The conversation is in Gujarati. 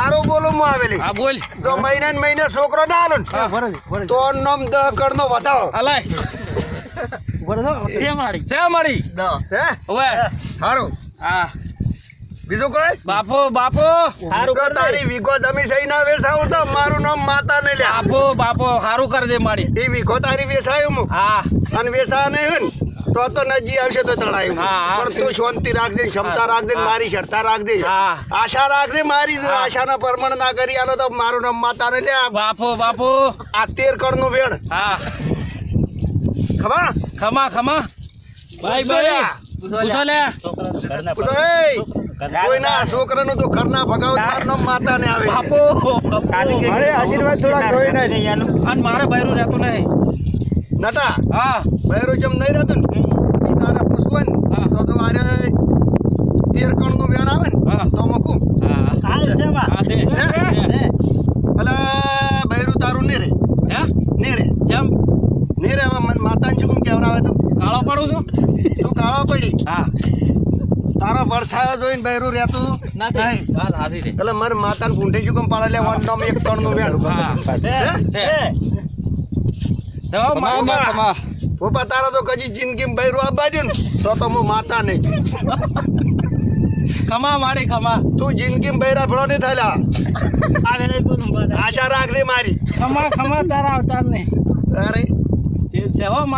હારું બોલું હું આવેલી. હા બોલ. જો મહિને મહિને છોકરો ના આલો ને તો નામ દહ કડનો વધાવો અલાય એ મારી. છે મારી? દસ હે? હવે. હારું. હા. બીજું કોઈ? બાપો બાપો. તો તારી વીઘો જમી સહી ના વેસાવું તો મારું નામ માતા ને લે બાપો બાપો સારું કરજે દે મારી. એ વીઘો તારી વેસાયું હું હા. અને વેસા નહીં હોય ને તો તો નજી આવશે તો હા. પણ તું શાંતિ રાખજે ક્ષમતા રાખજે ને મારી શરતા રાખજે. હા. આશા રાખજે મારી આશા. આશાના પ્રમાણ ના કરી આલો તો મારું નામ માતા ને લે બાપો બાપો. આ તેર કડનું વેણ. હા. ખમા? ખમા ખમા. ભાઈ ભાઈ પૂછો લે પૂછો, એય, કોઈના છોકરાનું તો ઘરના ભગાવ માતા ને આવે બાપો. અરે આશીર્વાદ થોડા કોઈ નહીં અને મારે બૈરું રહેતું નહીં. નટા હા. બહેરો જેમ નહીં રહેતું ને એ તારે પૂછવું હા. ને તો જો આરે તેર કણનું વેણ આવે ને હા. તો મૂકું? અલા બહેરું તારું નહીં રે હે? નહીં રે જેમ? નહીં રે હવે મને માતાને શું કેમ કેવડાવે તું? કાળો પડું છું. તું કાળો પડી. હા. તારો વરસાયો જોઈને બહેરું રહેતું નથી છે એટલે મારે માતાને પૂંઠે શું કેમ પાડે? લે વન નામ એક કણનું વેણ. ઊભા તારા તો કજી જિંદગીમાં બહેરું આ ને તો તો હું માતા નહીં. ખમા મારી ખમા. તું જિંદગીમાં બહેરા ભળો નહીં થયેલા. આશા રાખજે મારી. ખમા ખમા તારા અવતાર ને અરે છે હો મારી